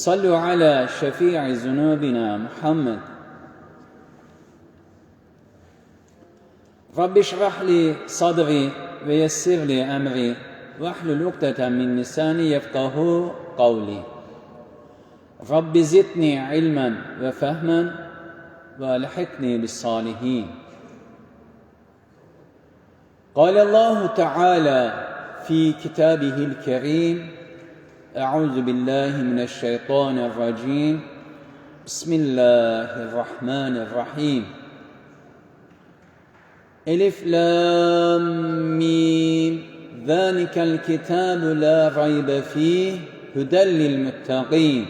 صلوا على شفيع ذنوبنا محمد. رب اشرح لي صدري ويسر لي أمري واحلل عقدة من لساني يفقه قولي. رب زدني علما وفهما والحقني بالصالحين. قال الله تعالى في كتابه الكريم أعوذ بالله من الشيطان الرجيم. بسم الله الرحمن الرحيم. ألف لام ميم. ذلك الكتاب لا ريب فيه هدى للمتقين.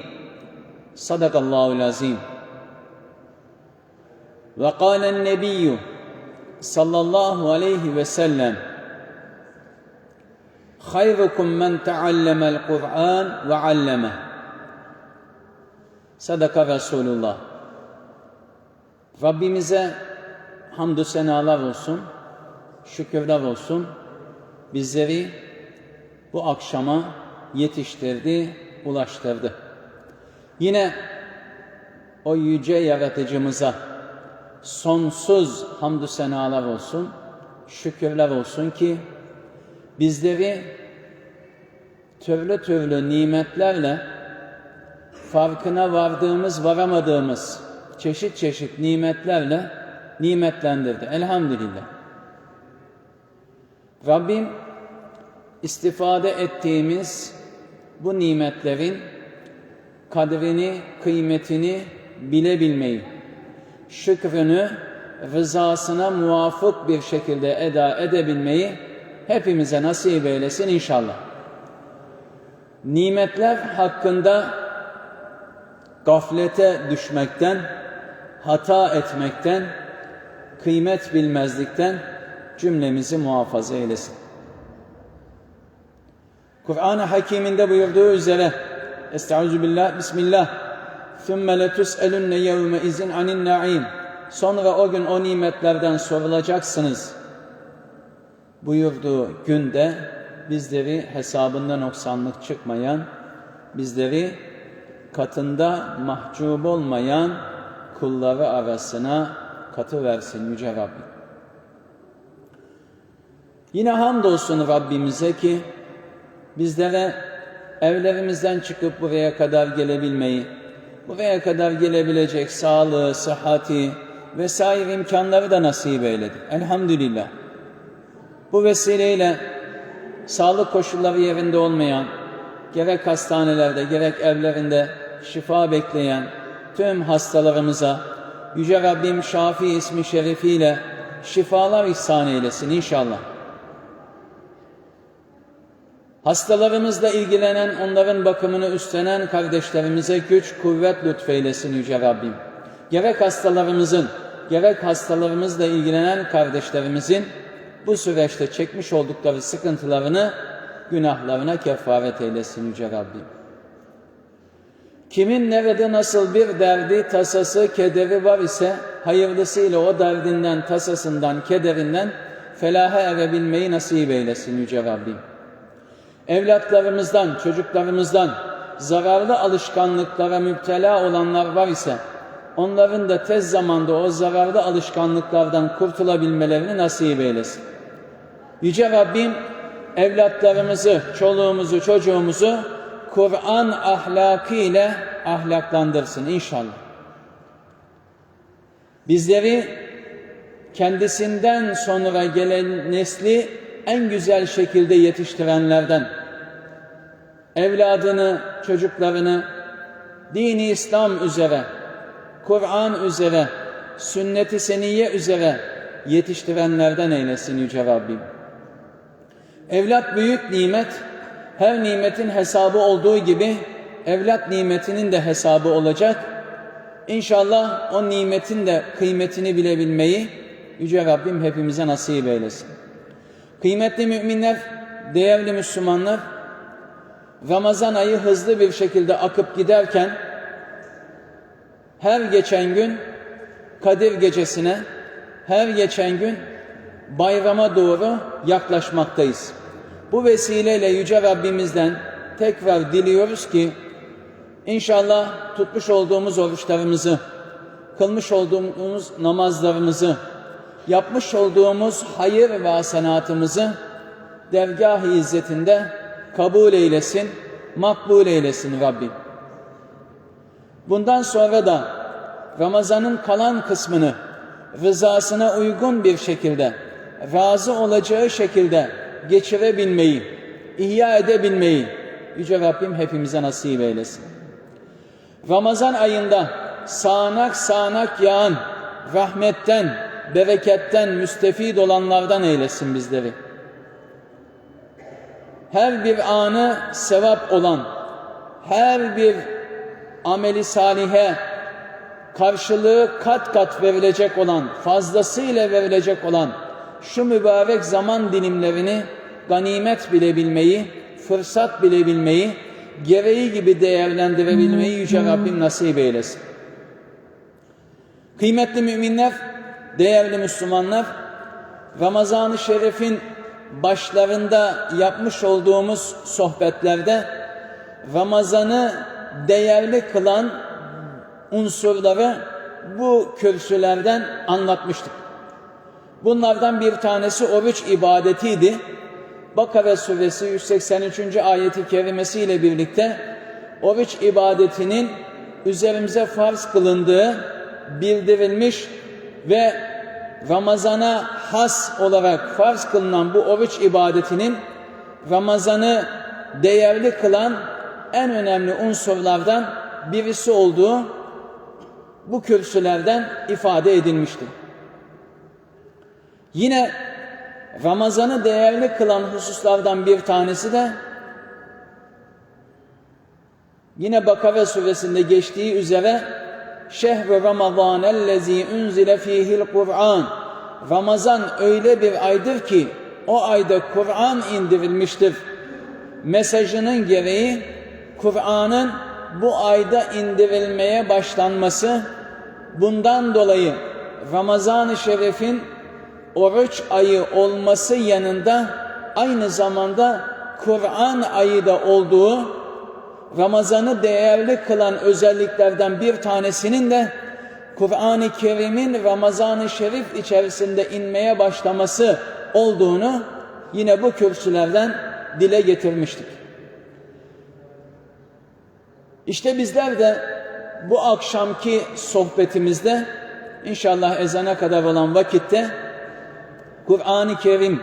صدق الله العظيم. وقال النبي صلى الله عليه وسلم Hayrukum men teallemel Kur'an ve alleme. Sadaka Resulullah. Rabbimize hamdü senalar olsun, şükürler olsun. Bizleri bu akşama yetiştirdi, ulaştırdı. Yine o yüce yaratıcımıza sonsuz hamdü senalar olsun, şükürler olsun ki bizleri türlü türlü nimetlerle farkına vardığımız, varamadığımız çeşit çeşit nimetlerle nimetlendirdi. Elhamdülillah. Rabbim istifade ettiğimiz bu nimetlerin kadrini, kıymetini bilebilmeyi, şükrünü rızasına muvafık bir şekilde eda edebilmeyi hepimize nasip eylesin inşallah. Nimetler hakkında gaflete düşmekten, hata etmekten, kıymet bilmezlikten cümlemizi muhafaza eylesin. Kur'an-ı Hakim'inde buyurduğu üzere Estaizu billah, Bismillah ثُمَّ لَتُسْأَلُنَّ يَوْمَ اِذٍ عَنِ النَّعِيمِ Sonra o gün o nimetlerden sorulacaksınız buyurduğu günde bizleri hesabında noksanlık çıkmayan, bizleri katında mahcup olmayan kulları arasına katı versin Yüce Rabbim. Yine hamdolsun Rabbimize ki bizlere evlerimizden çıkıp buraya kadar gelebilmeyi, buraya kadar gelebilecek sağlığı, sıhhati vesaire imkanları da nasip eyledi. Elhamdülillah. Bu vesileyle sağlık koşulları yerinde olmayan, gerek hastanelerde gerek evlerinde şifa bekleyen tüm hastalarımıza Yüce Rabbim Şafi ismi şerifiyle şifalar ihsan eylesin inşallah. Hastalarımızla ilgilenen, onların bakımını üstlenen kardeşlerimize güç, kuvvet lütfeylesin Yüce Rabbim. Gerek hastalarımızın, gerek hastalarımızla ilgilenen kardeşlerimizin bu süreçte çekmiş oldukları sıkıntılarını, günahlarına kefaret eylesin Yüce Rabbim. Kimin nerede nasıl bir derdi, tasası, kederi var ise hayırlısıyla o derdinden, tasasından, kederinden felaha erebilmeyi nasip eylesin Yüce Rabbim. Evlatlarımızdan, çocuklarımızdan zararlı alışkanlıklara müptela olanlar var ise onların da tez zamanda o zararlı alışkanlıklardan kurtulabilmelerini nasip eylesin. Yüce Rabbim evlatlarımızı, çoluğumuzu, çocuğumuzu Kur'an ahlakı ile ahlaklandırsın inşallah. Bizleri kendisinden sonra gelen nesli en güzel şekilde yetiştirenlerden, evladını, çocuklarını dini İslam üzere, Kur'an üzere, sünnet-i seniyye üzere yetiştirenlerden eylesin Yüce Rabbim. Evlat büyük nimet, her nimetin hesabı olduğu gibi evlat nimetinin de hesabı olacak. İnşallah o nimetin de kıymetini bilebilmeyi Yüce Rabbim hepimize nasip eylesin. Kıymetli müminler, değerli Müslümanlar, Ramazan ayı hızlı bir şekilde akıp giderken her geçen gün Kadir gecesine, her geçen gün bayrama doğru yaklaşmaktayız. Bu vesileyle Yüce Rabbimizden tekrar diliyoruz ki inşallah tutmuş olduğumuz oruçlarımızı, kılmış olduğumuz namazlarımızı, yapmış olduğumuz hayır ve hasenatımızı dergah-ı izzetinde kabul eylesin, makbul eylesin Rabbim. Bundan sonra da Ramazan'ın kalan kısmını rızasına uygun bir şekilde, razı olacağı şekilde geçirebilmeyi, ihya edebilmeyi Yüce Rabbim hepimize nasip eylesin. Ramazan ayında sağanak sağanak yağan rahmetten, bereketten müstefid olanlardan eylesin bizleri. Her bir anı sevap olan, her bir ameli salihe karşılığı kat kat verilecek olan, fazlasıyla verilecek olan şu mübarek zaman dilimlerini ganimet bilebilmeyi, fırsat bilebilmeyi, gereği gibi değerlendirebilmeyi Yüce Rabbim nasip eylesin. Kıymetli müminler, değerli Müslümanlar, Ramazan-ı Şerif'in başlarında yapmış olduğumuz sohbetlerde Ramazan'ı değerli kılan unsurları bu kürsülerden anlatmıştık. Bunlardan bir tanesi oruç ibadetiydi. Bakara suresi 183. ayeti kerimesiyle birlikte oruç ibadetinin üzerimize farz kılındığı bildirilmiş ve Ramazana has olarak farz kılınan bu oruç ibadetinin Ramazan'ı değerli kılan en önemli unsurlardan birisi olduğu bu kürsülerden ifade edilmiştir. Yine Ramazan'ı değerli kılan hususlardan bir tanesi de yine Bakara suresinde geçtiği üzere Şehru Ramazan ellezî unzile fîhil Kur'an Ramazan öyle bir aydır ki o ayda Kur'an indirilmiştir. Mesajının gereği Kur'an'ın bu ayda indirilmeye başlanması bundan dolayı Ramazan-ı Şerif'in oruç ayı olması yanında aynı zamanda Kur'an ayı da olduğu Ramazan'ı değerli kılan özelliklerden bir tanesinin de Kur'an-ı Kerim'in Ramazan-ı Şerif içerisinde inmeye başlaması olduğunu yine bu kürsülerden dile getirmiştik. İşte bizler de bu akşamki sohbetimizde inşallah ezana kadar olan vakitte Kur'an-ı Kerim,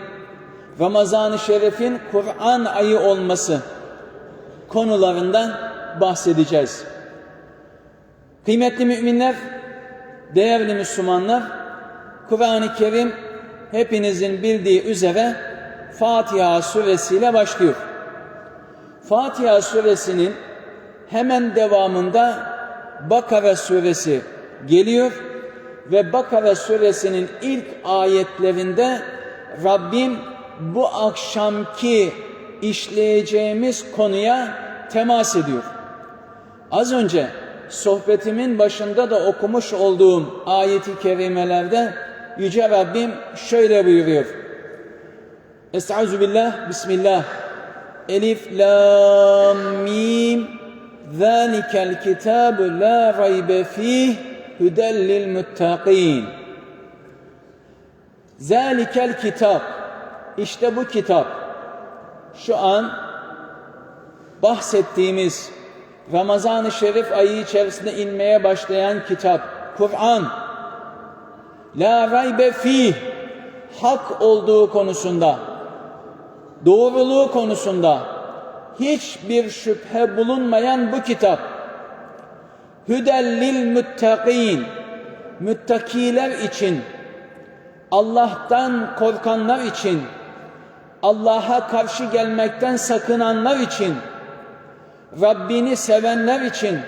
Ramazan-ı Şerif'in Kur'an ayı olması konularından bahsedeceğiz. Kıymetli müminler, değerli Müslümanlar, Kur'an-ı Kerim hepinizin bildiği üzere Fatiha suresiyle başlıyor. Fatiha suresinin hemen devamında Bakara suresi geliyor ve Bakara suresinin ilk ayetlerinde Rabbim bu akşamki işleyeceğimiz konuya temas ediyor. Az önce sohbetimin başında da okumuş olduğum ayeti kerimelerde Yüce Rabbim şöyle buyuruyor. Estaizu Bismillah. Elif, la, mim, zâlikel kitâbu la raybe fîh, hüdellil muttaqîn. Zâlikel kitap, işte bu kitap, şu an bahsettiğimiz Ramazan-ı Şerif ayı içerisinde inmeye başlayan kitap, Kur'an, la raybe fih, hak olduğu konusunda, doğruluğu konusunda hiçbir şüphe bulunmayan bu kitap, hüdellil müttakîn, müttakiler için, Allah'tan korkanlar için, Allah'a karşı gelmekten sakınanlar için, Rabbini sevenler için,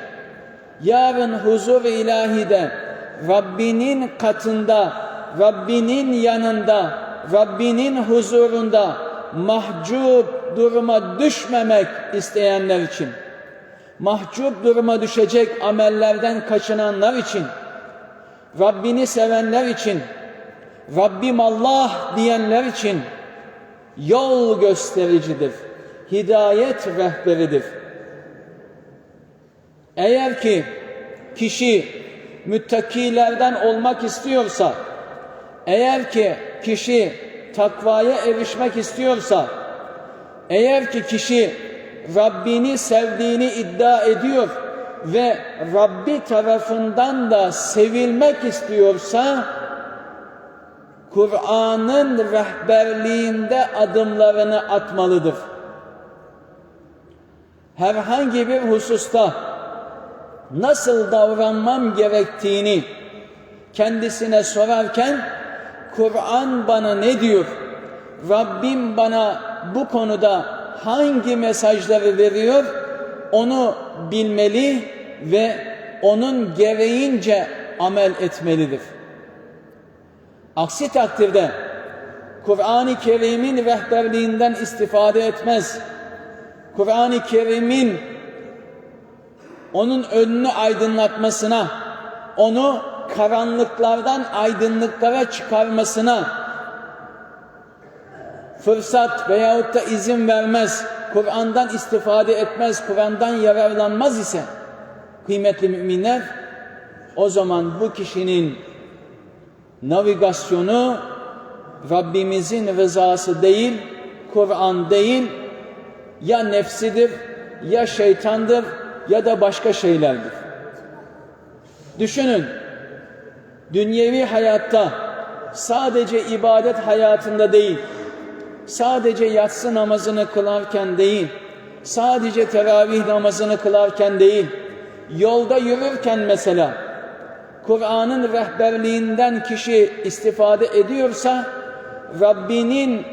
yarın huzur ilahide, Rabbinin katında, Rabbinin yanında, Rabbinin huzurunda mahcup duruma düşmemek isteyenler için, mahcup duruma düşecek amellerden kaçınanlar için, Rabbini sevenler için, Rabbim Allah diyenler için yol göstericidir, hidayet rehberidir. Eğer ki kişi müttakilerden olmak istiyorsa, eğer ki kişi takvaya erişmek istiyorsa, eğer ki kişi Rabbini sevdiğini iddia ediyor ve Rabbi tarafından da sevilmek istiyorsa, Kur'an'ın rehberliğinde adımlarını atmalıdır. Herhangi bir hususta nasıl davranmam gerektiğini kendisine sorarken Kur'an bana ne diyor? Rabbim bana bu konuda hangi mesajları veriyor? Onu bilmeli ve onun gereğince amel etmelidir. Aksi takdirde Kur'an-ı Kerim'in rehberliğinden istifade etmez. Kur'an-ı Kerim'in onun önünü aydınlatmasına, onu karanlıklardan aydınlıklara çıkarmasına fırsat veyahut da izin vermez, Kur'an'dan istifade etmez, Kur'an'dan yararlanmaz ise kıymetli müminler o zaman bu kişinin navigasyonu Rabbimizin rızası değil, Kur'an değil, ya nefsidir, ya şeytandır, ya da başka şeylerdir. Düşünün, dünyevi hayatta sadece ibadet hayatında değil, sadece yatsı namazını kılarken değil, sadece teravih namazını kılarken değil, yolda yürürken mesela, Kur'an'ın rehberliğinden kişi istifade ediyorsa, Rabbinin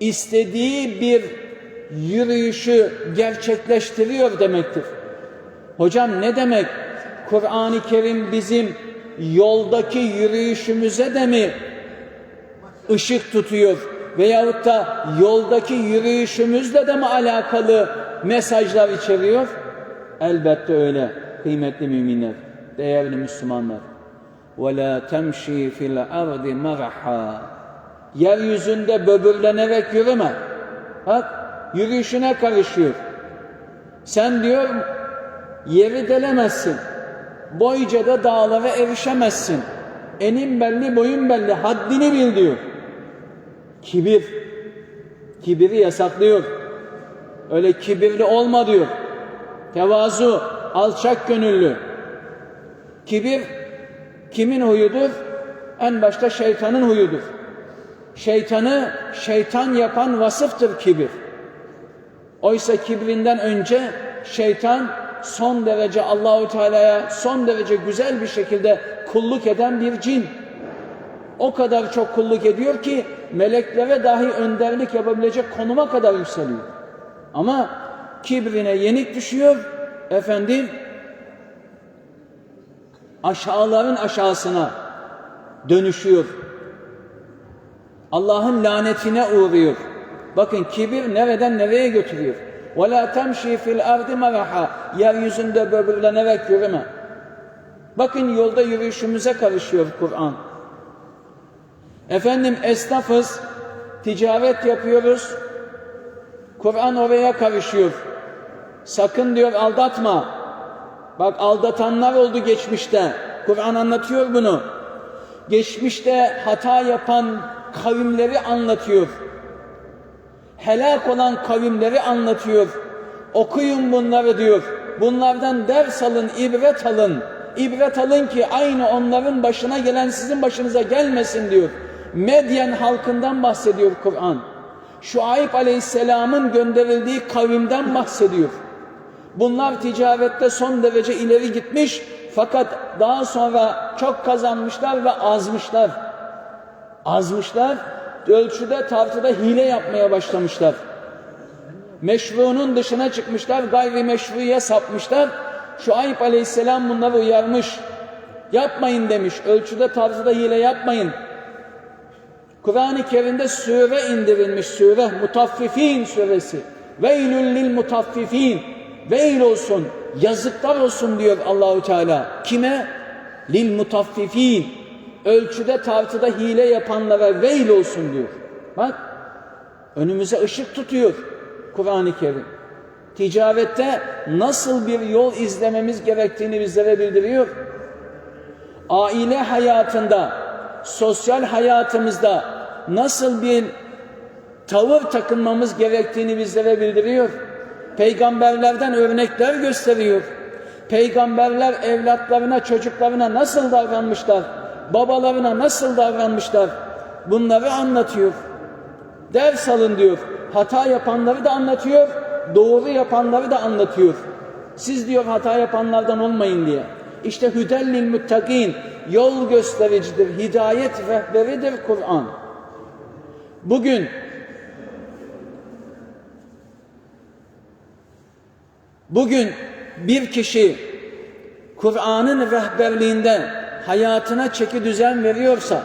istediği bir yürüyüşü gerçekleştiriyor demektir. Hocam ne demek? Kur'an-ı Kerim bizim yoldaki yürüyüşümüze de mi ışık tutuyor? Veyahut da yoldaki yürüyüşümüzle de mi alakalı mesajlar içeriyor? Elbette öyle kıymetli müminler, değerli Müslümanlar. وَلَا تَمْشِي فِي الْأَرْضِ مَرَحًا Yeryüzünde böbürlenerek yürüme. Bak yürüyüşüne karışıyor. Sen diyor yeri delemezsin. Boyca da dağlara erişemezsin. Enin belli, boyun belli, haddini bil diyor. Kibir. Kibiri yasaklıyor. Öyle kibirli olma diyor. Tevazu, alçak gönüllü. Kibir kimin huyudur? En başta şeytanın huyudur. Şeytanı şeytan yapan vasıftır kibir. Oysa kibrinden önce şeytan son derece Allahu Teala'ya son derece güzel bir şekilde kulluk eden bir cin. O kadar çok kulluk ediyor ki meleklere dahi önderlik yapabilecek konuma kadar yükseliyor. Ama kibrine yenik düşüyor. Efendim aşağıların aşağısına dönüşüyor. Allah'ın lanetine uğruyor. Bakın kibir nereden nereye götürüyor. وَلَا تَمْشِي فِي الْاَرْضِ مَرَحًا Yeryüzünde böbürlenerek yürüme. Bakın yolda yürüyüşümüze karışıyor Kur'an. Efendim esnafız, ticaret yapıyoruz. Kur'an oraya karışıyor. Sakın diyor aldatma. Bak aldatanlar oldu geçmişte. Kur'an anlatıyor bunu. Geçmişte hata yapan kavimleri anlatıyor. Helak olan kavimleri anlatıyor. Okuyun bunları diyor. Bunlardan ders alın, ibret alın. İbret alın ki aynı onların başına gelen sizin başınıza gelmesin diyor. Medyen halkından bahsediyor Kur'an. Şuayb aleyhisselamın gönderildiği kavimden bahsediyor. Bunlar ticarette son derece ileri gitmiş fakat daha sonra çok kazanmışlar ve azmışlar. Azmışlar ölçüde tartıda hile yapmaya başlamışlar. Meşruunun dışına çıkmışlar, gayrimeşruya sapmışlar. Şuayb aleyhisselam bunları uyarmış. Yapmayın demiş, ölçüde tartıda hile yapmayın. Kur'an-ı Kerim'de sure indirilmiş sure, Mutaffifin suresi. Veylül lil mutaffifin. Veil olsun, yazıklar olsun diyor Allahu Teala. Kime? Lil mutaffifin. Ölçüde tartıda hile yapanlara veil olsun diyor. Bak, önümüze ışık tutuyor Kur'an-ı Kerim. Ticarette nasıl bir yol izlememiz gerektiğini bizlere bildiriyor. Aile hayatında, sosyal hayatımızda nasıl bir tavır takınmamız gerektiğini bizlere bildiriyor. Peygamberlerden örnekler gösteriyor. Peygamberler evlatlarına, çocuklarına nasıl davranmışlar? Babalarına nasıl davranmışlar? Bunları anlatıyor. Ders alın diyor. Hata yapanları da anlatıyor. Doğru yapanları da anlatıyor. Siz diyor hata yapanlardan olmayın diye. İşte hüdellil muttakin yol göstericidir, hidayet rehberidir Kur'an. Bugün bugün bir kişi Kur'an'ın rehberliğinde hayatına çeki düzen veriyorsa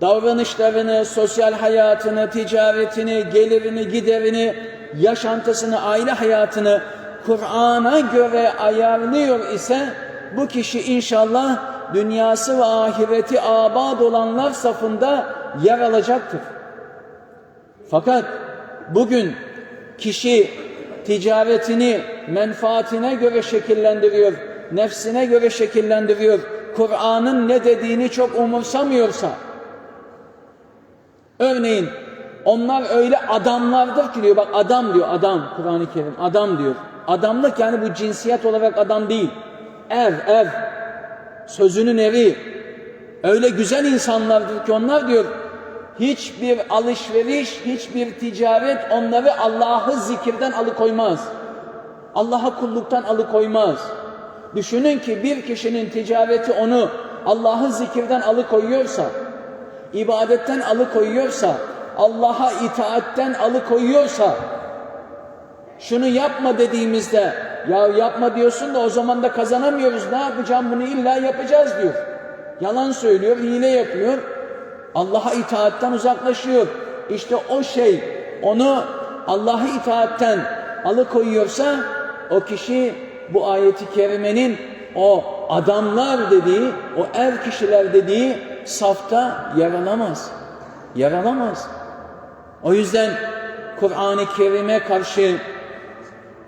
davranışlarını, sosyal hayatını, ticaretini, gelirini, giderini, yaşantısını, aile hayatını Kur'an'a göre ayarlıyor ise bu kişi inşallah dünyası ve ahireti abad olanlar safında yer alacaktır. Fakat bugün kişi ticaretini menfaatine göre şekillendiriyor, nefsine göre şekillendiriyor, Kur'an'ın ne dediğini çok umursamıyorsa, örneğin onlar öyle adamlardır ki diyor, bak adam diyor, adam, Kur'an-ı Kerim, adam diyor. Adamlık yani bu cinsiyet olarak adam değil. Ev, ev, sözünün evi. Öyle güzel insanlardır ki onlar diyor, hiçbir alışveriş, hiçbir ticaret onları Allah'ı zikirden alıkoymaz. Allah'a kulluktan alıkoymaz. Düşünün ki bir kişinin ticareti onu Allah'ı zikirden alıkoyuyorsa, ibadetten alıkoyuyorsa, Allah'a itaatten alıkoyuyorsa, şunu yapma dediğimizde, ya yapma diyorsun da o zaman da kazanamıyoruz, ne yapacağım bunu illa yapacağız diyor. Yalan söylüyor, hile yapıyor, Allah'a itaatten uzaklaşıyor. İşte o şey onu Allah'a itaatten alıkoyuyorsa o kişi bu ayeti kerimenin o adamlar dediği, o er kişiler dediği safta yer alamaz. Yer alamaz. O yüzden Kur'an-ı Kerim'e karşı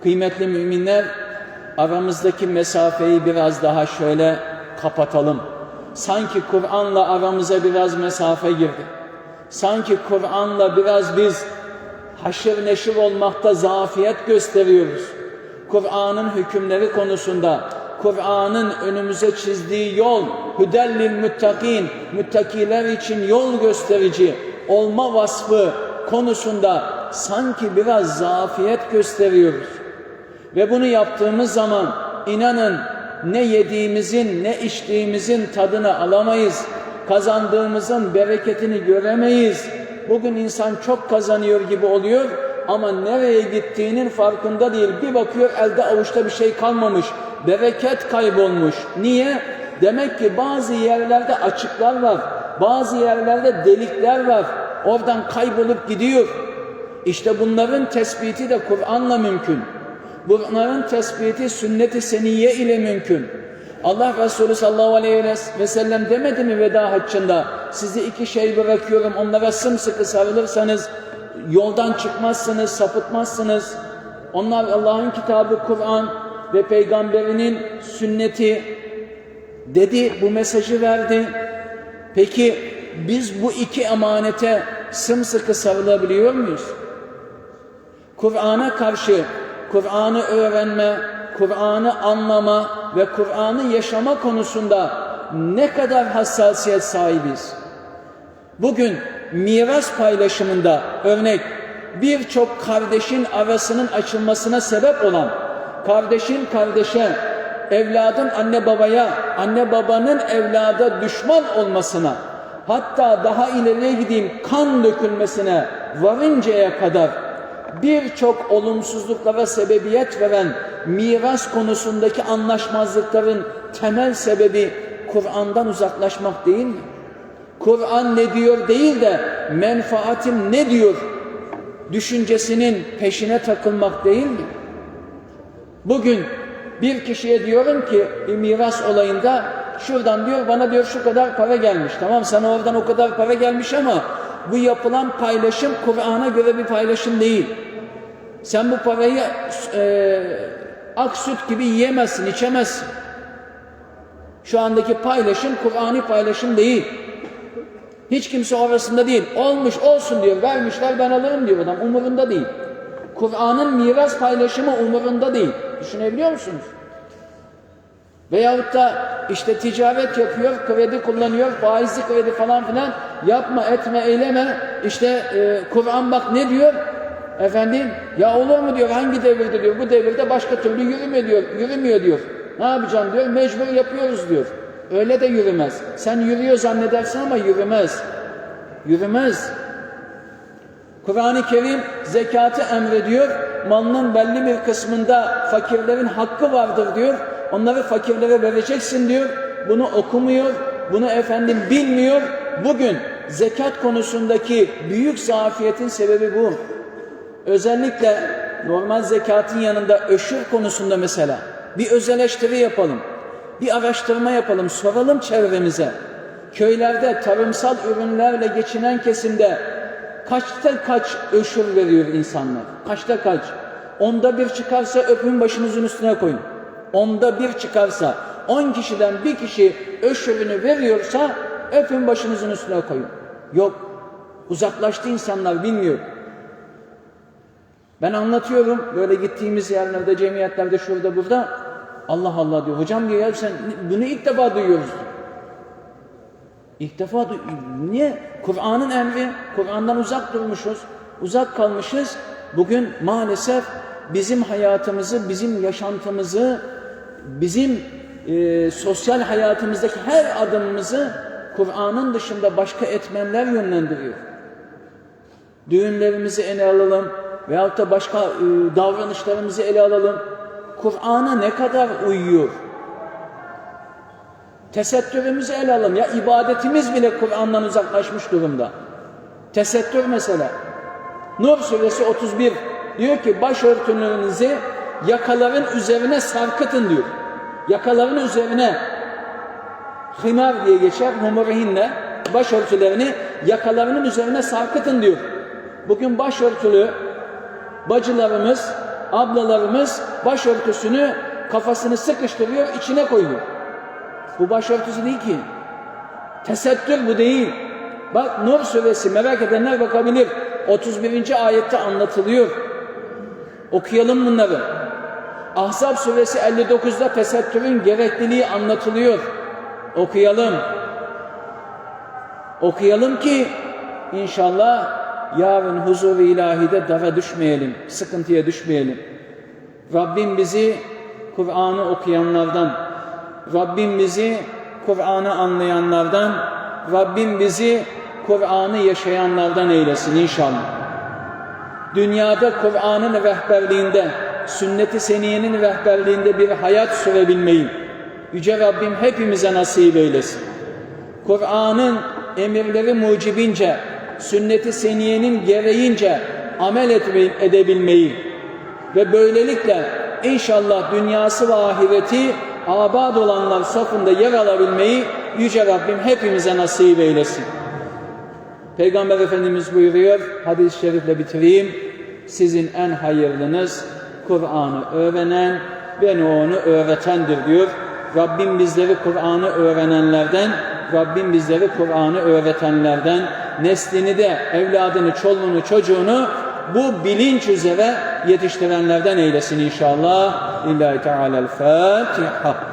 kıymetli müminler aramızdaki mesafeyi biraz daha şöyle kapatalım. Sanki Kur'an'la aramıza biraz mesafe girdi. Sanki Kur'an'la biraz biz haşır neşir olmakta zafiyet gösteriyoruz. Kur'an'ın hükümleri konusunda, Kur'an'ın önümüze çizdiği yol, hüdellil müttakin, müttakiler için yol gösterici olma vasfı konusunda sanki biraz zafiyet gösteriyoruz. Ve bunu yaptığımız zaman inanın ne yediğimizin ne içtiğimizin tadını alamayız. Kazandığımızın bereketini göremeyiz. Bugün insan çok kazanıyor gibi oluyor ama nereye gittiğinin farkında değil. Bir bakıyor elde avuçta bir şey kalmamış. Bereket kaybolmuş. Niye? Demek ki bazı yerlerde açıklar var. Bazı yerlerde delikler var. Oradan kaybolup gidiyor. İşte bunların tespiti de Kur'an'la mümkün. Bunların tespiti sünnet-i seniyye ile mümkün. Allah Resulü sallallahu aleyhi ve sellem demedi mi veda haccında sizi iki şey bırakıyorum onlara sımsıkı sarılırsanız yoldan çıkmazsınız, sapıtmazsınız. Onlar Allah'ın kitabı Kur'an ve peygamberinin sünneti dedi bu mesajı verdi. Peki biz bu iki emanete sımsıkı sarılabiliyor muyuz? Kur'an'a karşı Kur'an'ı öğrenme, Kur'an'ı anlama ve Kur'an'ı yaşama konusunda ne kadar hassasiyet sahibiz? Bugün miras paylaşımında örnek birçok kardeşin arasının açılmasına sebep olan kardeşin kardeşe, evladın anne babaya, anne babanın evlada düşman olmasına, hatta daha ileriye gideyim kan dökülmesine varıncaya kadar birçok olumsuzluklara sebebiyet veren miras konusundaki anlaşmazlıkların temel sebebi Kur'an'dan uzaklaşmak değil mi? Kur'an ne diyor değil de menfaatim ne diyor düşüncesinin peşine takılmak değil mi? Bugün bir kişiye diyorum ki bir miras olayında şuradan diyor bana diyor şu kadar para gelmiş. Tamam sana oradan o kadar para gelmiş ama bu yapılan paylaşım Kur'an'a göre bir paylaşım değil. Sen bu parayı e, ak süt gibi yiyemezsin, içemezsin. Şu andaki paylaşım Kur'an'ı paylaşım değil. Hiç kimse arasında değil. Olmuş olsun diyor. Vermişler ben alırım diyor adam. Umurunda değil. Kur'an'ın miras paylaşımı umurunda değil. Düşünebiliyor musunuz? Veyahut da işte ticaret yapıyor, kredi kullanıyor, faizli kredi falan filan. Yapma, etme, eyleme. İşte e, Kur'an bak ne diyor? Efendim, ya olur mu diyor, hangi devirde diyor, bu devirde başka türlü yürümüyor diyor, yürümüyor diyor. Ne yapacaksın diyor, mecbur yapıyoruz diyor. Öyle de yürümez. Sen yürüyor zannedersin ama yürümez. Yürümez. Kur'an-ı Kerim zekatı emrediyor. Malının belli bir kısmında fakirlerin hakkı vardır diyor. Onları fakirlere vereceksin diyor. Bunu okumuyor, bunu efendim bilmiyor. Bugün zekat konusundaki büyük zafiyetin sebebi bu. Özellikle normal zekatın yanında öşür konusunda mesela bir öz eleştiri yapalım. Bir araştırma yapalım, soralım çevremize. Köylerde tarımsal ürünlerle geçinen kesimde kaçta kaç öşür veriyor insanlar? Kaçta kaç? Onda bir çıkarsa öpün başınızın üstüne koyun. Onda bir çıkarsa, on kişiden bir kişi öşürünü veriyorsa öpün başınızın üstüne koyun. Yok. Uzaklaştı insanlar bilmiyor. Ben anlatıyorum böyle gittiğimiz yerlerde, cemiyetlerde, şurada burada. Allah Allah diyor. Hocam diyor ya sen bunu ilk defa duyuyoruz. İlk defa du- niye? Kur'an'ın emri, Kur'an'dan uzak durmuşuz, uzak kalmışız. Bugün maalesef bizim hayatımızı, bizim yaşantımızı, bizim e, sosyal hayatımızdaki her adımımızı Kur'an'ın dışında başka etmenler yönlendiriyor. Düğünlerimizi ele alalım veyahut da başka e, davranışlarımızı ele alalım. Kur'an'a ne kadar uyuyor? Tesettürümüzü ele alalım. Ya ibadetimiz bile Kur'an'dan uzaklaşmış durumda. Tesettür mesela. Nur suresi 31 diyor ki başörtülerinizi yakaların üzerine sarkıtın diyor. Yakaların üzerine himar diye geçer humurihinle başörtülerini yakalarının üzerine sarkıtın diyor. Bugün başörtülü bacılarımız, ablalarımız başörtüsünü kafasını sıkıştırıyor, içine koyuyor. Bu başörtüsü değil ki. Tesettür bu değil. Bak Nur suresi merak edenler bakabilir. 31. ayette anlatılıyor. Okuyalım bunları. Ahzab suresi 59'da tesettürün gerekliliği anlatılıyor. Okuyalım. Okuyalım ki inşallah yarın huzur-u ilahide dara düşmeyelim, sıkıntıya düşmeyelim. Rabbim bizi Kur'an'ı okuyanlardan, Rabbim bizi Kur'an'ı anlayanlardan, Rabbim bizi Kur'an'ı yaşayanlardan eylesin inşallah. Dünyada Kur'an'ın rehberliğinde, sünnet-i seniyenin rehberliğinde bir hayat sürebilmeyi Yüce Rabbim hepimize nasip eylesin. Kur'an'ın emirleri mucibince, sünnet-i seniyenin gereğince amel etmeyi, edebilmeyi ve böylelikle inşallah dünyası ve ahireti abad olanlar safında yer alabilmeyi Yüce Rabbim hepimize nasip eylesin. Peygamber Efendimiz buyuruyor, hadis-i şerifle bitireyim. Sizin en hayırlınız Kur'an'ı öğrenen, beni onu öğretendir diyor. Rabbim bizleri Kur'an'ı öğrenenlerden, Rabbim bizleri Kur'an'ı öğretenlerden, neslini de, evladını, çoluğunu, çocuğunu bu bilinç üzere yetiştirenlerden eylesin inşallah. İllahi Teala'l-Fatiha.